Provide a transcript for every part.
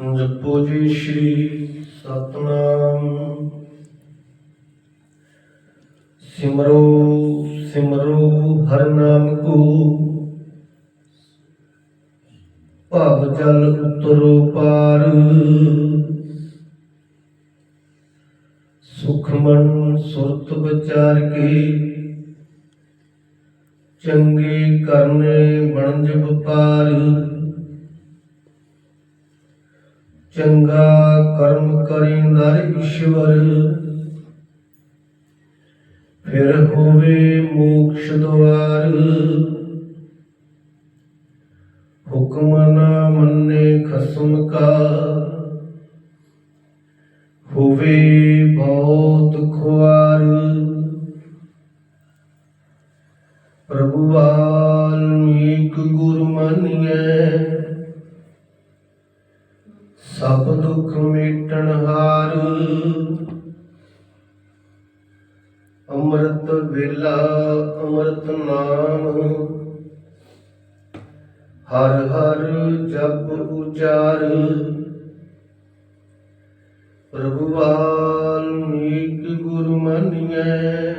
ਜਪੋ ਜੀ ਸ਼੍ਰੀ ਸਤਨਾਮ। ਸਿਮਰੋ ਸਿਮਰੋ ਹਰ ਨਾਮ ਕੋ। ਭਵ ਜਲ ਉਤਰੋ ਪਾਰ। ਸੁਖਮਨ ਸੁਰਤ ਵਿਚਾਰ ਕੇ ਚੰਗੇ ਕਰਨੇ ਬਣਜ ਵਪਾਰ ਚੰਗਾ ਕਰਮ ਕਰੀ ਨਰ ਈਸ਼ਵਰ। ਫਿਰ ਹੋਵੇ ਮੋਕਸ਼ ਦੁਆਰ। ਹੁਕਮ ਨਾ ਮੰਨੇ ਖਸਮ ਕਾ। ਹੋਵੇ ਬਹੁਤ ਖੁਆਰ। ਪ੍ਰਭੂ ਵਾਲਮੀਕ ਗੁਰੂ ਮੰਨਿਐ ਸਭ ਦੁੱਖ ਮਿਟਣ ਹਾਰ ਅੰਮ੍ਰਿਤ ਵੇਲਾ, ਅੰਮ੍ਰਿਤ ਨਾਮ। ਹਰ ਹਰ ਜਪ ਉਚਾਰ। ਪ੍ਰਭੂ ਵਾਲਮੀਕ ਗੁਰੂ ਮੰਨਿਐ।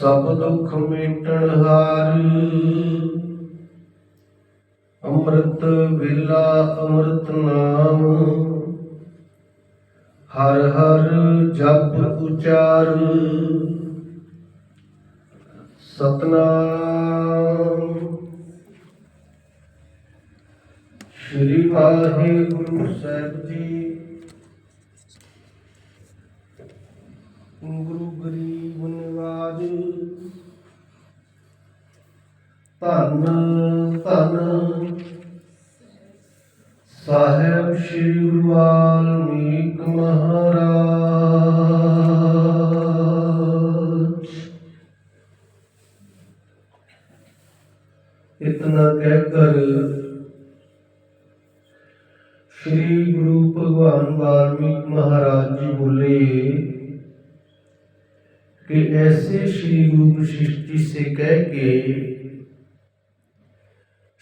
ਸਭ ਦੁੱਖ ਮਿਟਣ ਹਾਰ। ਅੰਮ੍ਰਿਤ ਵੇਲਾ, ਅੰਮ੍ਰਿਤ ਨਾਮ। ਹਰ ਹਰ ਜਪ ਉਚਾਰ ਸਤਨਾਮ। ਸ਼੍ਰੀ ਵਾਹਿਗੁਰੂ ਸਾਹਿਬ ਜੀ। ਗੁਰੂ ਗਰੀਬ ਨਿਵਾਜ। ਧੰਨ ਧੰਨ। ਸਾਹਿਬ ਸ੍ਰੀ ਗੁਰੂ ਮਹਾਰਾਜ। ਇਤਨਾ ਕਹਿ ਕਰ ਸ੍ਰੀ ਗੁਰੂ ਭਗਵਾਨ ਵਾਲਮੀਕ ਮਹਾਰਾਜ ਜੀ ਬੋਲੇ ਕਿ ਐਸੇ ਸ੍ਰੀ ਗੁਰੂ ਵਸ਼ਿਸ਼ਟ ਜੀ ਸੇ ਕਹਿ ਕੇ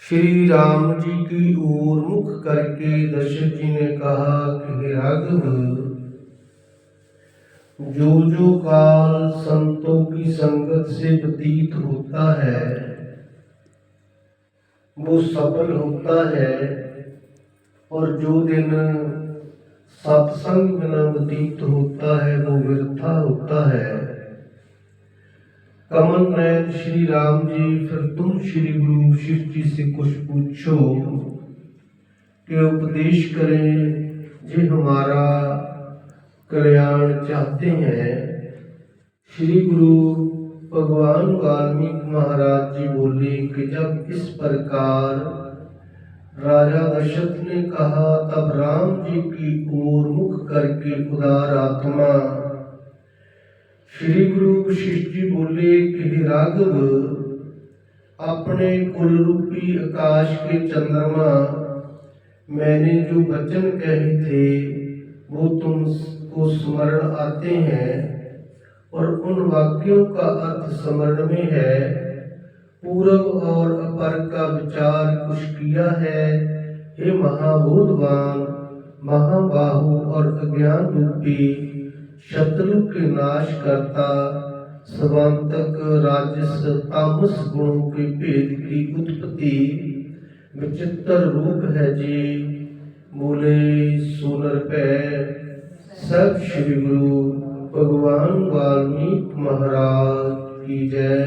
श्री राम जी की ओर मुख करके दशरथ जी ने कहा कि हे राघव जो जो काल संतों की संगत से व्यतीत होता है वो सफल होता है और जो दिन सत्संग बिना व्यतीत होता है वो व्यर्था होता है कमल नयन श्री राम जी, फिर तुम श्री गुरु शिव जी से कुछ पूछो, कि उपदेश करें जे हमारा कल्याण चाहते हैं। श्री गुरु भगवान वाल्मीकि महाराज जी बोले कि जब इस प्रकार राजा दशरथ ने कहा, तब राम जी की ओर मुख करके उदार आत्मा श्री गुरु वशिष्ठ जी बोले कि राघव, अपने कुल रूपी आकाश के चंद्रमा, मैंने जो वचन कहे थे, वो तुमको स्मरण आते हैं और उन वाक्यों का अर्थ स्मरण में है। पूर्व और अपर का विचार कुछ किया है। हे महाबोधवान, महाबाहु और अज्ञान रूपी ਸ਼ਤਰੂ ਕੇ ਨਾਸ਼ ਕਰਤਾ, ਸਵੰਤਕ ਰਾਜਸ ਤਾਮਸ ਗੁਣੋਂ ਕੇ ਭੇਦ ਕੀ ਉਤਪਤੀ? ਵਿਚਿਤ੍ਰ ਰੂਪ ਹੈ ਜੀ, ਮੂਲੇ ਸੂਨਰ ਪੈ ਸਭ ਸ਼੍ਰੀ ਗੁਰੂ ਭਗਵਾਨ ਵਾਲਮੀਕ ਮਹਾਰਾਜ ਕੀ ਜੈ।